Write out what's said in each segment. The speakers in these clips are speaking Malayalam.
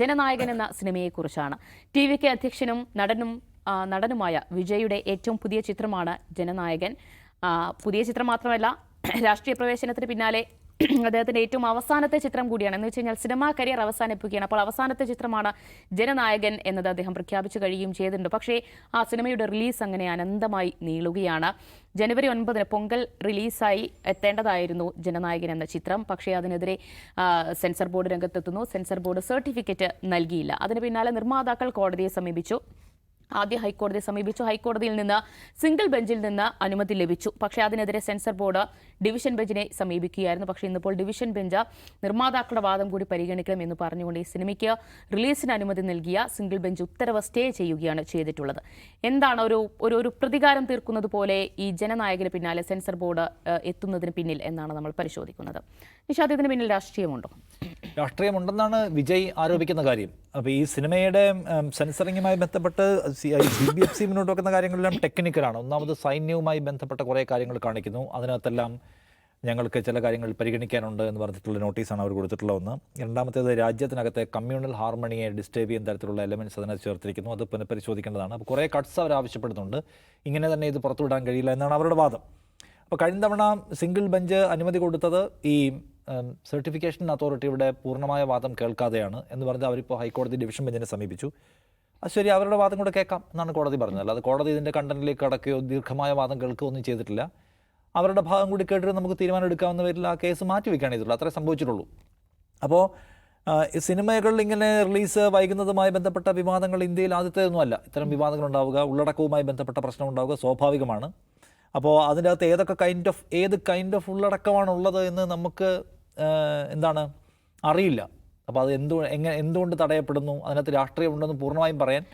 ജനനായകൻ എന്ന സിനിമയെക്കുറിച്ചാണ്. ടി വി കെ അധ്യക്ഷനും നടനും നടനുമായ വിജയുടെ ഏറ്റവും പുതിയ ചിത്രമാണ് ജനനായകൻ. പുതിയ ചിത്രം മാത്രമല്ല രാഷ്ട്രീയ പ്രവേശനത്തിന് പിന്നാലെ അദ്ദേഹത്തിന്റെ ഏറ്റവും അവസാനത്തെ ചിത്രം കൂടിയാണ്. എന്ന് വെച്ച് കഴിഞ്ഞാൽ സിനിമാ കരിയർ അവസാനിപ്പിക്കുകയാണ്. അപ്പോൾ അവസാനത്തെ ചിത്രമാണ് ജനനായകൻ എന്നത് അദ്ദേഹം പ്രഖ്യാപിച്ചു കഴിയുകയും ചെയ്തിട്ടുണ്ട്. പക്ഷേ ആ സിനിമയുടെ റിലീസ് അങ്ങനെ അനന്തമായി നീളുകയാണ്. ജനുവരി ഒൻപതിന് പൊങ്കൽ റിലീസായി എത്തേണ്ടതായിരുന്നു ജനനായകൻ എന്ന ചിത്രം. പക്ഷേ അതിനെതിരെ സെൻസർ ബോർഡ് രംഗത്തെത്തുന്നു. സെൻസർ ബോർഡ് സർട്ടിഫിക്കറ്റ് നൽകിയില്ല. അതിന് പിന്നാലെ നിർമ്മാതാക്കൾ കോടതിയെ സമീപിച്ചു. ആദ്യ ഹൈക്കോടതിയെ സമീപിച്ചു. ഹൈക്കോടതിയിൽ നിന്ന് സിംഗിൾ ബെഞ്ചിൽ നിന്ന് അനുമതി ലഭിച്ചു. പക്ഷേ അതിനെതിരെ സെൻസർ ബോർഡ് ഡിവിഷൻ ബെഞ്ചിനെ സമീപിക്കുകയായിരുന്നു. പക്ഷേ ഇന്നിപ്പോൾ ഡിവിഷൻ ബെഞ്ച് നിർമ്മാതാക്കളുടെ വാദം കൂടി പരിഗണിക്കണം എന്ന് പറഞ്ഞുകൊണ്ട് ഈ സിനിമയ്ക്ക് റിലീസിന് അനുമതി നൽകിയ സിംഗിൾ ബെഞ്ച് ഉത്തരവ് സ്റ്റേ ചെയ്യുകയാണ് ചെയ്തിട്ടുള്ളത്. എന്താണ് ഒരു ഒരു ഒരു പ്രതികാരം തീർക്കുന്നത് പോലെ ഈ ജനനായകന് പിന്നാലെ സെൻസർ ബോർഡ് എത്തുന്നതിന് പിന്നിൽ എന്നാണ് നമ്മൾ പരിശോധിക്കുന്നത്. നിഷാദ് ഇതിന് പിന്നിൽ രാഷ്ട്രീയമുണ്ടോ? രാഷ്ട്രീയമുണ്ടെന്നാണ് വിജയ് ആരോപിക്കുന്ന കാര്യം. അപ്പോൾ ഈ സിനിമയുടെ സെൻസറിങ്ങുമായി ബന്ധപ്പെട്ട് സി ബി എഫ് സി മുന്നോട്ട് വെക്കുന്ന കാര്യങ്ങളെല്ലാം ടെക്നിക്കലാണ്. ഒന്നാമത് സൈന്യവുമായി ബന്ധപ്പെട്ട കുറേ കാര്യങ്ങൾ കാണിക്കുന്നു. അതിനകത്തെല്ലാം ഞങ്ങൾക്ക് ചില കാര്യങ്ങൾ പരിഗണിക്കാനുണ്ട് എന്ന് പറഞ്ഞിട്ടുള്ള നോട്ടീസാണ് അവർ കൊടുത്തിട്ടുള്ള ഒന്ന്. രണ്ടാമത്തേത് രാജ്യത്തിനകത്തെ കമ്മ്യൂണൽ ഹാർമണിയെ ഡിസ്റ്റേബ് ചെയ്യുന്ന തരത്തിലുള്ള എലമെന്റ്സ് അതിനകത്ത് ചേർത്തിരിക്കുന്നു. അത് പുനഃപരിശോധിക്കേണ്ടതാണ്. അപ്പോൾ കുറേ കട്ട്സ് അവർ ആവശ്യപ്പെടുന്നുണ്ട്. ഇങ്ങനെ തന്നെ ഇത് പുറത്തുവിടാൻ കഴിയില്ല എന്നാണ് അവരുടെ വാദം. അപ്പോൾ കഴിഞ്ഞ തവണ സിംഗിൾ ബെഞ്ച് അനുമതി കൊടുത്തത് ഈ സർട്ടിഫിക്കേഷൻ അതോറിറ്റിയുടെ പൂർണമായ വാദം കേൾക്കാതെയാണ് എന്ന് പറഞ്ഞ് അവരിപ്പോൾ ഹൈക്കോടതി ഡിവിഷൻ ബെഞ്ചിനെ സമീപിച്ചു. അത് ശരി അവരുടെ വാദം കൂടെ കേൾക്കാം എന്നാണ് കോടതി പറഞ്ഞത്. അല്ലാതെ കോടതി ഇതിന്റെ കണ്ടന്റിലേക്ക് കടക്കുകയോ ദീർഘമായ വാദം കേൾക്കുകയോ ഒന്നും ചെയ്തിട്ടില്ല. അവരുടെ ഭാഗം കൂടി കേട്ടിട്ട് നമുക്ക് തീരുമാനം എടുക്കാവുന്ന പേരിൽ ആ കേസ് മാറ്റി വയ്ക്കാൻ ചെയ്തിട്ടുള്ളൂ അത്രേ സംഭവിച്ചിട്ടുള്ളൂ. അപ്പോൾ സിനിമകളിൽ ഇങ്ങനെ റിലീസ് വൈകുന്നതുമായി ബന്ധപ്പെട്ട വിവാദങ്ങൾ ഇന്ത്യയിൽ ആദ്യത്തേതൊന്നുമല്ല ഇത്തരം വിവാദങ്ങൾ ഉണ്ടാവുക ഉള്ളടക്കവുമായി ബന്ധപ്പെട്ട പ്രശ്നം ഉണ്ടാവുക സ്വാഭാവികമാണ്. അപ്പോൾ അതിന്റെ അകത്ത് ഏതൊക്കെ കൈൻഡ് ഓഫ് ഏത് കൈൻഡ് ഓഫ് ഉള്ളടക്കമാണ് ഉള്ളത് എന്ന് നമുക്ക് എന്താണ് അറിയില്ല. അപ്പോൾ അത് എന്തു എങ്ങനെ എന്തുകൊണ്ട് തടയപ്പെടുന്നു അതിനകത്ത് രാഷ്ട്രീയം ഉണ്ടെന്ന് പൂർണമായും പറയാൻ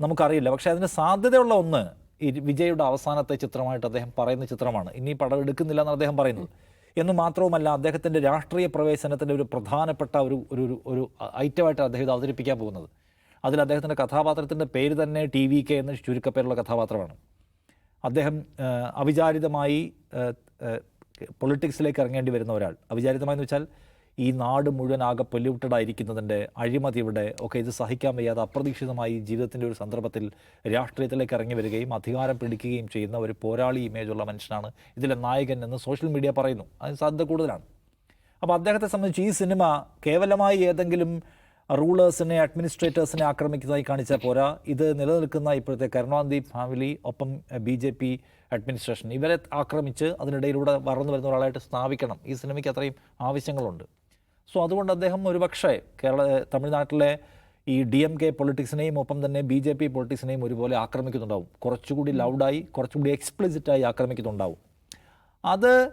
നമുക്കറിയില്ല. പക്ഷേ അതിന് സാധ്യതയുള്ള ഒന്ന് ഈ വിജയുടെ അവസാനത്തെ ചിത്രമായിട്ട് അദ്ദേഹം പറയുന്ന ചിത്രമാണ്. ഇനി പടം എടുക്കുന്നില്ല എന്നാണ് അദ്ദേഹം പറയുന്നത്. എന്ന് മാത്രവുമല്ല അദ്ദേഹത്തിന്റെ രാഷ്ട്രീയ പ്രവേശനത്തിന്റെ ഒരു പ്രധാനപ്പെട്ട ഒരു ഒരു ഒരു- ഒരു ഐറ്റമായിട്ട് അദ്ദേഹം ഇത് അവതരിപ്പിക്കാൻ പോകുന്നത്. അതിൽ അദ്ദേഹത്തിന്റെ കഥാപാത്രത്തിന്റെ പേര് തന്നെ ടി വി കെ എന്ന ചുരുക്കപ്പേരുള്ള കഥാപാത്രമാണ്. അദ്ദേഹം അവിചാരിതമായി പൊളിറ്റിക്സിലേക്ക് ഇറങ്ങേണ്ടി വരുന്ന ഒരാൾ. അവിചാരിതമായെന്ന് വെച്ചാൽ ഈ നാട് മുഴുവൻ ആകെ പൊല്യൂട്ടഡ് ആയിരിക്കുന്നതിന്റെ അഴിമതിയുടെ ഒക്കെ ഇത് സഹിക്കാൻ വയ്യാതെ അപ്രതീക്ഷിതമായി ജീവിതത്തിന്റെ ഒരു സന്ദർഭത്തിൽ രാഷ്ട്രീയത്തിലേക്ക് ഇറങ്ങി വരികയും അധികാരം പിടിക്കുകയും ചെയ്യുന്ന ഒരു പോരാളി ഇമേജുള്ള മനുഷ്യനാണ് ഇതിലെ നായകൻ എന്ന് സോഷ്യൽ മീഡിയ പറയുന്നു. അതിന് സാധ്യത കൂടുതലാണ്. അപ്പോൾ അദ്ദേഹത്തെ സംബന്ധിച്ച് ഈ സിനിമ കേവലമായി ഏതെങ്കിലും റൂളേഴ്സിനെ അഡ്മിനിസ്ട്രേറ്റേഴ്സിനെ ആക്രമിക്കുന്നതായി കാണിച്ച പോരാ. ഇത് നിലനിൽക്കുന്ന ഇപ്പോഴത്തെ കരുണാനിധി ഫാമിലി ഒപ്പം ബി ജെ പി അഡ്മിനിസ്ട്രേഷൻ. ഇവരെ ആക്രമിച്ച് അതിനിടയിലൂടെ വളർന്നു വരുന്ന ഒരാളായിട്ട് സ്ഥാപിക്കണം. ഈ സിനിമയ്ക്ക് അത്രയും ആവശ്യങ്ങളുണ്ട്. സോ അതുകൊണ്ട് അദ്ദേഹം ഒരുപക്ഷെ കേരള തമിഴ്നാട്ടിലെ ഈ ഡി എം കെ പൊളിറ്റിക്സിനെയും ഒപ്പം തന്നെ ബി ജെ പി പൊളിറ്റിക്സിനെയും ഒരുപോലെ ആക്രമിക്കുന്നുണ്ടാവും. കുറച്ചുകൂടി ലൗഡായി കുറച്ചുകൂടി എക്സ്പ്ലിസിറ്റായി ആക്രമിക്കുന്നുണ്ടാവും. അത്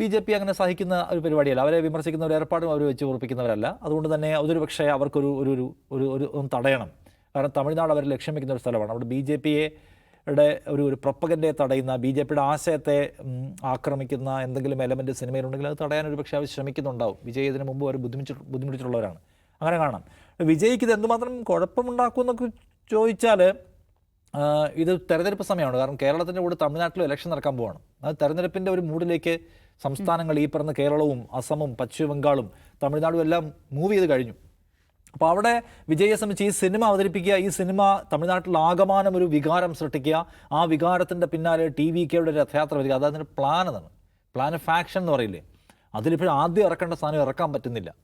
ബി ജെ പി അങ്ങനെ സഹിക്കുന്ന ഒരു പരിപാടിയല്ല. അവരെ വിമർശിക്കുന്ന ഒരു ഏർപ്പാടും അവർ വെച്ച് ഉറപ്പിക്കുന്നവരല്ല. അതുകൊണ്ട് തന്നെ അതൊരു പക്ഷേ അവർക്കൊരു ഒരു ഒരു ഒരു ഒരു ഒന്ന് തടയണം. കാരണം തമിഴ്നാട് അവർ ലക്ഷ്യം വയ്ക്കുന്ന ഒരു സ്ഥലമാണ്. അവിടെ ബി ജെ പിയെ യുടെ ഒരു ഒരു പ്രൊപ്പഗൻഡയെ തടയുന്ന ബി ജെ പിയുടെ ആശയത്തെ ആക്രമിക്കുന്ന എന്തെങ്കിലും എലമെന്റ് സിനിമയിലുണ്ടെങ്കിൽ അത് തടയാൻ ഒരു പക്ഷേ അവർ ശ്രമിക്കുന്നുണ്ടാവും. വിജയ് ഇതിനു മുമ്പ് അവർ ബുദ്ധിമുട്ടി ബുദ്ധിമുട്ടിട്ടുള്ളവരാണ്. അങ്ങനെ കാണാം. വിജയ്ക്ക് ഇത് എന്തുമാത്രം കുഴപ്പമുണ്ടാക്കും എന്നൊക്കെ ചോദിച്ചാൽ ഇത് തെരഞ്ഞെടുപ്പ് സമയമാണ്. കാരണം കേരളത്തിന്റെ കൂടെ തമിഴ്നാട്ടിലും ഇലക്ഷൻ നടക്കാൻ പോവാണ്. അത് തെരഞ്ഞെടുപ്പിന്റെ ഒരു മൂഡിലേക്ക് സംസ്ഥാനങ്ങൾ ഈ പറഞ്ഞ കേരളവും അസമും പശ്ചിമ ബംഗാളും തമിഴ്നാടും എല്ലാം മൂവ് ചെയ്ത് കഴിഞ്ഞു. അപ്പോൾ അവിടെ വിജയെ സംബന്ധിച്ച് ഈ സിനിമ അവതരിപ്പിക്കുക ഈ സിനിമ തമിഴ്നാട്ടിൽ ആകമാനം ഒരു വികാരം സൃഷ്ടിക്കുക ആ വികാരത്തിന്റെ പിന്നാലെ ടി വി കെയുടെ രഥയാത്ര വരിക അതായത് പ്ലാൻ അതാണ്. പ്ലാൻ ഓഫ് ആക്ഷൻ എന്ന് പറയില്ലേ? അതിലിപ്പോൾ ആദ്യം ഇറക്കേണ്ട സാധനം ഇറക്കാൻ പറ്റുന്നില്ല.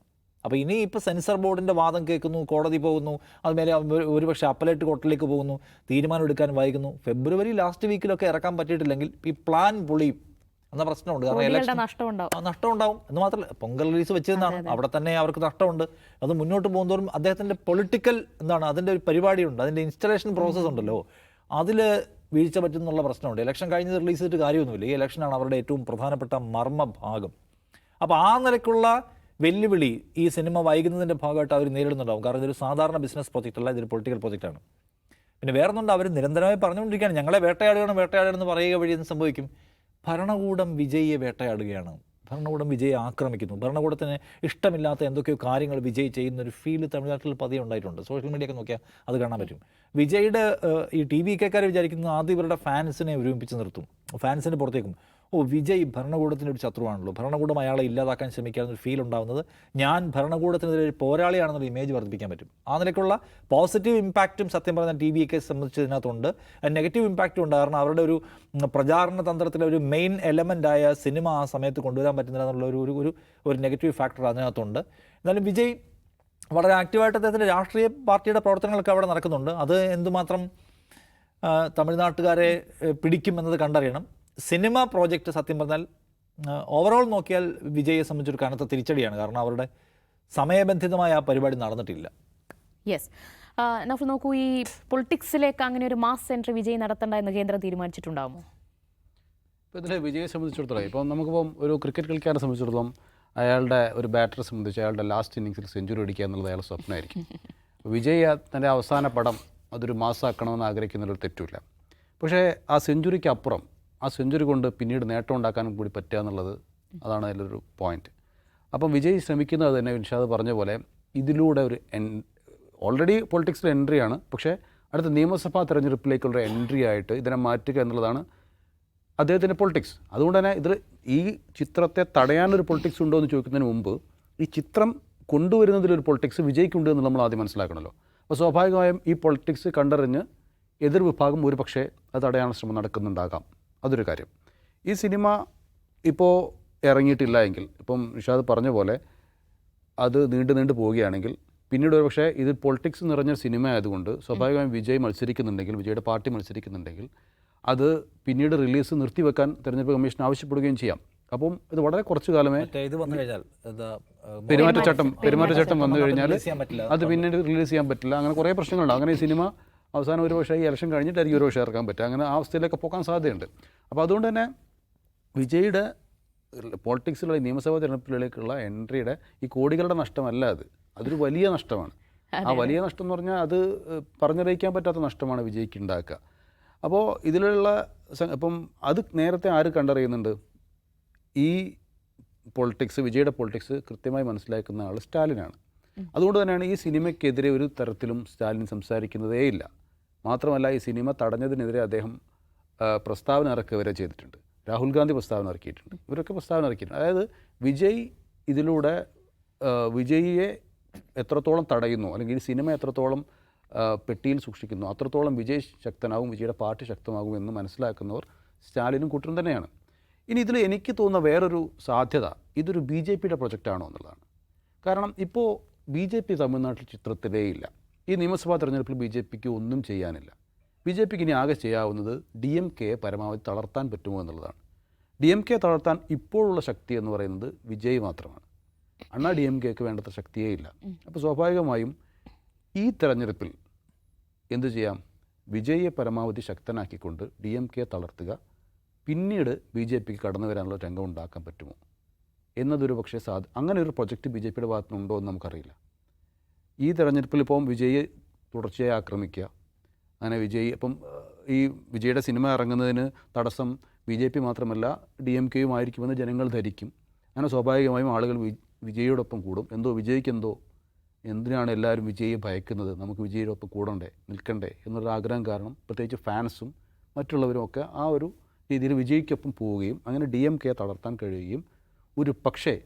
അപ്പോൾ ഇനി ഇപ്പോൾ സെൻസർ ബോർഡിന്റെ വാദം കേൾക്കുന്നു കോടതി പോകുന്നു അതുമേലെ ഒരു- ഒരുപക്ഷെ അപ്പലേറ്റ് കോർട്ടിലേക്ക് പോകുന്നു തീരുമാനം എടുക്കാൻ വൈകുന്നു ഫെബ്രുവരി ലാസ്റ്റ് വീക്കിലൊക്കെ ഇറക്കാൻ പറ്റിയിട്ടില്ലെങ്കിൽ ഈ പ്ലാൻ പൊളിയും എന്ന പ്രശ്നമുണ്ട്. കാരണം ഇലക്ഷൻ നഷ്ടം ഉണ്ടാവും എന്ന് മാത്രമല്ല പൊങ്കൽ റിലീസ് വെച്ചതെന്നാണ്. അവിടെ തന്നെ അവർക്ക് നഷ്ടമുണ്ട്. അത് മുന്നോട്ട് പോകുന്നതോറും അദ്ദേഹത്തിന്റെ പൊളിറ്റിക്കൽ എന്താണ് അതിന്റെ ഒരു പരിപാടിയുണ്ട്. അതിന്റെ ഇൻസ്റ്റലേഷൻ പ്രോസസ് ഉണ്ടല്ലോ. അതിൽ വീഴ്ച പറ്റുന്നുള്ള പ്രശ്നമുണ്ട്. ഇലക്ഷൻ കഴിഞ്ഞത് റിലീസ് ചെയ്തിട്ട് കാര്യമൊന്നുമില്ല. ഈ ഇലക്ഷനാണ് അവരുടെ ഏറ്റവും പ്രധാനപ്പെട്ട മർമ്മഭാഗം. അപ്പോൾ ആ നിലയ്ക്കുള്ള വെല്ലുവിളി ഈ സിനിമ വൈകുന്നതിന്റെ ഭാഗമായിട്ട് അവർ നേരിടുന്നുണ്ടാവും. കാരണം ഇതൊരു സാധാരണ ബിസിനസ് പ്രോജക്റ്റ് അല്ല ഇതൊരു പൊളിറ്റിക്കൽ പ്രോജക്റ്റാണ് പിന്നെ വേറെ ഒന്നുണ്ട് അവർ നിരന്തരമായി പറഞ്ഞുകൊണ്ടിരിക്കുകയാണ്. ഞങ്ങളെ വേട്ടയാടുകയാണ് വേട്ടയാടുകയാണെന്ന് പറയുക വഴി എന്ത് സംഭവിക്കും? ഭരണകൂടം വിജയിയെ വേട്ടയാടുകയാണ്. ഭരണകൂടം വിജയെ ആക്രമിക്കുന്നു. ഭരണകൂടത്തിന് ഇഷ്ടമില്ലാത്ത എന്തൊക്കെയോ കാര്യങ്ങൾ വിജയ് ചെയ്യുന്ന ഒരു ഫീൽ തമിഴ്നാട്ടിൽ പതിയെ ഉണ്ടായിട്ടുണ്ട്. സോഷ്യൽ മീഡിയ ഒക്കെ നോക്കിയാൽ അത് കാണാൻ പറ്റും. വിജയുടെ ഈ ടി വി കെക്കാർ വിചാരിക്കുന്നത് ആദ്യം ഇവരുടെ ഫാൻസിനെ ഒരുമിപ്പിച്ച് നിർത്തും. ഫാൻസിന് പുറത്തേക്കും. ഓ വിജയ് ഭരണകൂടത്തിന്റെ ഒരു ശത്രുവാണല്ലോ. ഭരണകൂടം അയാളെ ഇല്ലാതാക്കാൻ ശ്രമിക്കാമെന്നൊരു ഫീൽ ഉണ്ടാകുന്നത് ഞാൻ ഭരണകൂടത്തിനെതിരെ ഒരു പോരാളിയാണെന്നൊരു ഇമേജ് വർദ്ധിപ്പിക്കാൻ പറ്റും. ആ നിലയ്ക്കുള്ള പോസിറ്റീവ് ഇമ്പാക്റ്റും സത്യം പറഞ്ഞാൽ ടി വിയൊക്കെ സംബന്ധിച്ചതിനകത്തുണ്ട് നെഗറ്റീവ് ഇമ്പാക്റ്റും ഉണ്ട്. കാരണം അവരുടെ ഒരു പ്രചാരണ തന്ത്രത്തിലെ ഒരു മെയിൻ എലമെന്റായ സിനിമ ആ സമയത്ത് കൊണ്ടുവരാൻ പറ്റുന്നില്ല എന്നുള്ള ഒരു ഒരു- ഒരു നെഗറ്റീവ് ഫാക്ടർ അതിനകത്തുണ്ട്. എന്നാലും വിജയ് വളരെ ആക്റ്റീവായിട്ട് അദ്ദേഹത്തിന്റെ രാഷ്ട്രീയ പാർട്ടിയുടെ പ്രവർത്തനങ്ങളൊക്കെ അവിടെ നടക്കുന്നുണ്ട്. അത് എന്തുമാത്രം തമിഴ്നാട്ടുകാരെ പിടിക്കുമെന്നത് കണ്ടറിയണം. സിനിമ പ്രോജക്റ്റ് സത്യം പറഞ്ഞാൽ ഓവറോൾ നോക്കിയാൽ വിജയെ സംബന്ധിച്ചൊരു കനത്ത തിരിച്ചടിയാണ്. കാരണം അവരുടെ സമയബന്ധിതമായ ആ പരിപാടി നടന്നിട്ടില്ല. യെസ് നഫു നോക്കൂ ഈ പൊളിറ്റിക്സിലേക്ക് അങ്ങനെ ഒരു മാസ് എൻട്രി വിജയ് നടത്തണ്ട എന്ന് കേന്ദ്രം തീരുമാനിച്ചിട്ടുണ്ടാകുമോ ഇപ്പോൾ ഇതിലെ വിജയെ സംബന്ധിച്ചിടത്തോളം ഇപ്പം നമുക്കിപ്പം ഒരു ക്രിക്കറ്റ് കളിക്കാരനെ സംബന്ധിച്ചിടത്തോളം അയാളുടെ ഒരു ബാറ്ററെ സംബന്ധിച്ച് അയാളുടെ ലാസ്റ്റ് ഇന്നിങ്സിൽ സെഞ്ചുറി അടിക്കുക എന്നുള്ളത് അയാളുടെ സ്വപ്നമായിരിക്കും. വിജയ് തന്റെ അവസാന പടം അതൊരു മാസാക്കണമെന്ന് ആഗ്രഹിക്കുന്നതിൽ തെറ്റില്ല പക്ഷേ ആ സെഞ്ചുറിക്ക് അപ്പുറം ആ സെഞ്ചുറി കൊണ്ട് പിന്നീട് നേട്ടം ഉണ്ടാക്കാനും കൂടി പറ്റുക എന്നുള്ളത് അതാണ് അതിലൊരു പോയിന്റ് അപ്പം വിജയ് ശ്രമിക്കുന്നത് തന്നെ വിൻഷാദ് പറഞ്ഞ പോലെ ഇതിലൂടെ ഒരു എൻ ഓൾറെഡി പൊളിറ്റിക്സിൽ എൻട്രിയാണ് പക്ഷേ അടുത്ത നിയമസഭാ തെരഞ്ഞെടുപ്പിലേക്കുള്ള എൻട്രി ആയിട്ട് ഇതിനെ മാറ്റുക എന്നുള്ളതാണ് അദ്ദേഹത്തിന്റെ പൊളിറ്റിക്സ് അതുകൊണ്ട് തന്നെ ഇതിൽ ഈ ചിത്രത്തെ തടയാനൊരു പൊളിറ്റിക്സ് ഉണ്ടോ എന്ന് ചോദിക്കുന്നതിന് മുമ്പ് ഈ ചിത്രം കൊണ്ടുവരുന്നതിലൊരു പൊളിറ്റിക്സ് വിജയിക്കുണ്ട് എന്ന് നമ്മൾ ആദ്യം മനസ്സിലാക്കണമല്ലോ. അപ്പോൾ സ്വാഭാവികമായും ഈ പൊളിറ്റിക്സ് കണ്ടറിഞ്ഞ് എതിർ വിഭാഗം ഒരു പക്ഷേ അത് തടയാനുള്ള ശ്രമം നടക്കുന്നുണ്ടാകാം. അതൊരു കാര്യം. ഈ സിനിമ ഇപ്പോൾ ഇറങ്ങിയിട്ടില്ല എങ്കിൽ ഇപ്പം നിഷാദ് പറഞ്ഞ പോലെ അത് നീണ്ടു നീണ്ടു പോവുകയാണെങ്കിൽ പിന്നീട് ഒരു പക്ഷേ ഇത് പൊളിറ്റിക്സ് നിറഞ്ഞ സിനിമ ആയതുകൊണ്ട് സ്വാഭാവികമായും വിജയ് മത്സരിക്കുന്നുണ്ടെങ്കിൽ വിജയുടെ പാർട്ടി മത്സരിക്കുന്നുണ്ടെങ്കിൽ അത് പിന്നീട് റിലീസ് നിർത്തിവെക്കാൻ തെരഞ്ഞെടുപ്പ് കമ്മീഷൻ ആവശ്യപ്പെടുകയും ചെയ്യാം. അപ്പം ഇത് വളരെ കുറച്ചു കാലമേ ഇത് വന്നു കഴിഞ്ഞാൽ പെരുമാറ്റച്ചട്ടം പെരുമാറ്റച്ചട്ടം വന്നു കഴിഞ്ഞാൽ. അത് പിന്നീട് റിലീസ് ചെയ്യാൻ പറ്റില്ല. അങ്ങനെ കുറേ പ്രശ്നങ്ങളുണ്ട്. അങ്ങനെ ഈ സിനിമ അവസാനം ഒരു പക്ഷേ ഈ ഇലക്ഷൻ കഴിഞ്ഞിട്ടായിരിക്കും ഒരു പക്ഷേ ഇറക്കാൻ പറ്റുക. അങ്ങനെ ആ അവസ്ഥയിലൊക്കെ പോകാൻ സാധ്യതയുണ്ട്. അപ്പോൾ അതുകൊണ്ട് തന്നെ വിജയുടെ പോളിറ്റിക്സിലുള്ള നിയമസഭാ തിരഞ്ഞെടുപ്പിലേക്കുള്ള എൻട്രിയുടെ ഈ കോടികളുടെ നഷ്ടമല്ല അത്. അതൊരു വലിയ നഷ്ടമാണ്. ആ വലിയ നഷ്ടം എന്ന് പറഞ്ഞാൽ അത് പറഞ്ഞറിയിക്കാൻ പറ്റാത്ത നഷ്ടമാണ് വിജയ്ക്ക് ഉണ്ടാക്കുക. അപ്പോൾ ഇതിലുള്ള ഇപ്പം അത് നേരത്തെ ആര് കണ്ടറിയുന്നുണ്ട്? ഈ പൊളിറ്റിക്സ് വിജയുടെ പൊളിറ്റിക്സ് കൃത്യമായി മനസ്സിലാക്കുന്ന ആൾ സ്റ്റാലിനാണ്. അതുകൊണ്ട് തന്നെയാണ് ഈ സിനിമയ്ക്കെതിരെ ഒരു തരത്തിലും സ്റ്റാലിൻ സംസാരിക്കുന്നതേയില്ല. മാത്രമല്ല ഈ സിനിമ തടഞ്ഞതിനെതിരെ അദ്ദേഹം പ്രസ്താവന ഇറക്കുക വരെ ചെയ്തിട്ടുണ്ട്. രാഹുൽ ഗാന്ധി പ്രസ്താവന ഇറക്കിയിട്ടുണ്ട്. ഇവരൊക്കെ പ്രസ്താവന ഇറക്കിയിട്ടുണ്ട്. അതായത് വിജയ് ഇതിലൂടെ വിജയിയെ എത്രത്തോളം തടയുന്നു അല്ലെങ്കിൽ ഈ സിനിമ എത്രത്തോളം പെട്ടിയിൽ സൂക്ഷിക്കുന്നു അത്രത്തോളം വിജയ് ശക്തനാകും വിജയുടെ പാർട്ടി ശക്തമാകും എന്ന് മനസ്സിലാക്കുന്നവർ സ്റ്റാലിനും കൂട്ടരും തന്നെയാണ്. ഇനി ഇതിൽ എനിക്ക് തോന്നുന്ന വേറൊരു സാധ്യത ഇതൊരു ബി ജെ പിയുടെ പ്രൊജക്റ്റാണോ എന്നുള്ളതാണ്. കാരണം ഇപ്പോൾ ബി ജെ പി തമിഴ്നാട്ടിൽ ചിത്രത്തിലേ ഇല്ല. ഈ നിയമസഭാ തെരഞ്ഞെടുപ്പിൽ ബി ജെ പിക്ക് ഒന്നും ചെയ്യാനില്ല. ബി ജെ പിക്ക് ഇനി ആകെ ചെയ്യാവുന്നത് ഡി എം കെയെ പരമാവധി തളർത്താൻ പറ്റുമോ എന്നുള്ളതാണ്. ഡി എം കെ തളർത്താൻ ഇപ്പോഴുള്ള ശക്തി എന്ന് പറയുന്നത് വിജയ് മാത്രമാണ്. അണ്ണാ ഡി എം കെക്ക് വേണ്ടത്ര ശക്തിയേ ഇല്ല. അപ്പോൾ സ്വാഭാവികമായും ഈ തെരഞ്ഞെടുപ്പിൽ എന്തു ചെയ്യാം? വിജയെ പരമാവധി ശക്തനാക്കിക്കൊണ്ട് ഡി എം കെ തളർത്തുക. പിന്നീട് ബി ജെ പിക്ക് കടന്നു വരാനുള്ള രംഗം ഉണ്ടാക്കാൻ പറ്റുമോ? എന്നതൊരു പക്ഷേ സാധ അങ്ങനെ ഒരു പ്രൊജക്റ്റ് ബി ജെ പിയുടെ ഭാഗത്തുനിന്നുണ്ടോ എന്ന് നമുക്കറിയില്ല. ഈ തെരഞ്ഞെടുപ്പിൽ ഇപ്പം വിജയ് തുടർച്ചയായി ആക്രമിക്കുക. അങ്ങനെ വിജയ് ഇപ്പം ഈ വിജയുടെ സിനിമ ഇറങ്ങുന്നതിന് തടസ്സം ബി ജെ പി മാത്രമല്ല ഡി എം കെയും ആയിരിക്കുമെന്ന് ജനങ്ങൾ ധരിക്കും. അങ്ങനെ സ്വാഭാവികമായും ആളുകൾ വി വിജയോടൊപ്പം കൂടും. എന്തോ വിജയ്ക്ക് എന്തോ എന്തിനാണ് എല്ലാവരും വിജയെ ഭയക്കുന്നത്? നമുക്ക് വിജയോടൊപ്പം കൂടണ്ടേ നിൽക്കണ്ടേ എന്നുള്ള ആഗ്രഹം കാരണം പ്രത്യേകിച്ച് ഫാൻസും മറ്റുള്ളവരും ഒക്കെ ആ ഒരു രീതിയിൽ വിജയിക്കൊപ്പം പോവുകയും അങ്ങനെ ഡി എം കെ തളർത്താൻ കഴിയുകയും ഒരു പക്ഷേ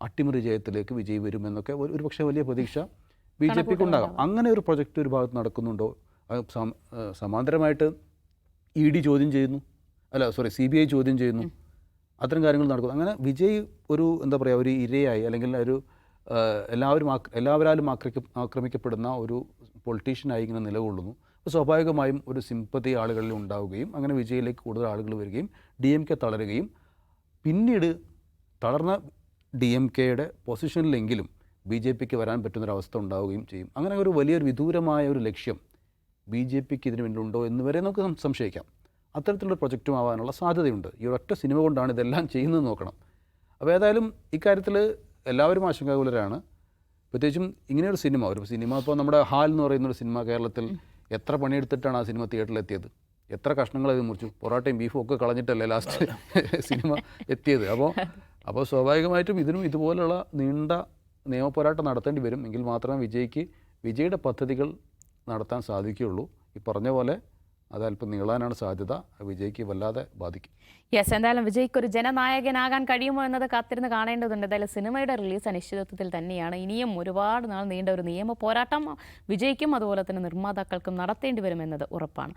അട്ടിമറി ജയത്തിലേക്ക് വിജയ് വരുമെന്നൊക്കെ ഒരു പക്ഷേ വലിയ പ്രതീക്ഷ ബി ജെ പിക്ക് ഉണ്ടാകാം. അങ്ങനെ ഒരു പ്രൊജക്റ്റ് ഒരു ഭാഗത്ത് നടക്കുന്നുണ്ടോ? സമാന്തരമായിട്ട് ഇ ഡി ചോദ്യം ചെയ്യുന്നു. അല്ല സോറി സി ബി ഐ ചോദ്യം ചെയ്യുന്നു. അത്തരം കാര്യങ്ങൾ നടക്കുന്നു. അങ്ങനെ വിജയ് ഒരു എന്താ പറയുക ഒരു ഇരയായി അല്ലെങ്കിൽ ഒരു എല്ലാവരും എല്ലാവരാലും ആക്രമിക്ക ആക്രമിക്കപ്പെടുന്ന ഒരു പൊളിറ്റീഷ്യനായി ഇങ്ങനെ നിലകൊള്ളുന്നു. അപ്പോൾ സ്വാഭാവികമായും ഒരു സിമ്പതി ആളുകളിൽ ഉണ്ടാവുകയും അങ്ങനെ വിജയിലേക്ക് കൂടുതൽ ആളുകൾ വരികയും ഡി എം കെ തളരുകയും. പിന്നീട് തളർന്ന ഡി എം കെയുടെ പൊസിഷനിലെങ്കിലും ബി ജെ പിക്ക് വരാൻ പറ്റുന്നൊരവസ്ഥ ഉണ്ടാവുകയും ചെയ്യും. അങ്ങനെ ഒരു വലിയൊരു വിദൂരമായ ഒരു ലക്ഷ്യം ബി ജെ പിക്ക് ഇതിനു വേണ്ടിയുണ്ടോ എന്ന് വരെ നമുക്ക് സംശയിക്കാം. അത്തരത്തിലുള്ള പ്രൊജക്റ്റും ആവാനുള്ള സാധ്യതയുണ്ട്. ഈ ഒരൊറ്റ സിനിമ കൊണ്ടാണ് ഇതെല്ലാം ചെയ്യുന്നത് നോക്കണം. അപ്പോൾ ഏതായാലും ഇക്കാര്യത്തിൽ എല്ലാവരും ആശങ്കാകുലരാണ്. പ്രത്യേകിച്ചും ഇങ്ങനെയൊരു സിനിമ ഒരു സിനിമ ഇപ്പോൾ നമ്മുടെ ഹാൽ എന്ന് പറയുന്ന ഒരു സിനിമ കേരളത്തിൽ എത്ര പണിയെടുത്തിട്ടാണ് ആ സിനിമ തിയേറ്ററിൽ എത്തിയത് എത്ര കഷ്ണങ്ങൾ അത് മുറിച്ചു? പൊറോട്ടയും ബീഫും ഒക്കെ കളഞ്ഞിട്ടല്ലേ ലാസ്റ്റ് സിനിമ എത്തിയത്? അപ്പോൾ അപ്പോൾ സ്വാഭാവികമായിട്ടും ഇതിനും ഇതുപോലുള്ള നീണ്ട നിയമപോരാട്ടം നടത്തേണ്ടി വരും. എങ്കിൽ മാത്രമേ വിജയ്ക്ക് വിജയുടെ പദ്ധതികൾ നടത്താൻ സാധിക്കുകയുള്ളൂ. ഈ പറഞ്ഞ പോലെ അതല്പം നീളാനാണ് സാധ്യത. വിജയ്ക്ക് വല്ലാതെ ബാധിക്കും. യെസ് എന്തായാലും വിജയ്ക്ക് ഒരു ജനനായകനാകാൻ കഴിയുമോ എന്നത് കാത്തിരുന്ന് കാണേണ്ടതുണ്ട്. എന്തായാലും സിനിമയുടെ റിലീസ് അനിശ്ചിതത്വത്തിൽ തന്നെയാണ്. ഇനിയും ഒരുപാട് നാൾ നീണ്ട ഒരു നിയമ പോരാട്ടം വിജയ്ക്കും അതുപോലെ തന്നെ നിർമ്മാതാക്കൾക്കും നടത്തേണ്ടി വരുമെന്നത് ഉറപ്പാണ്.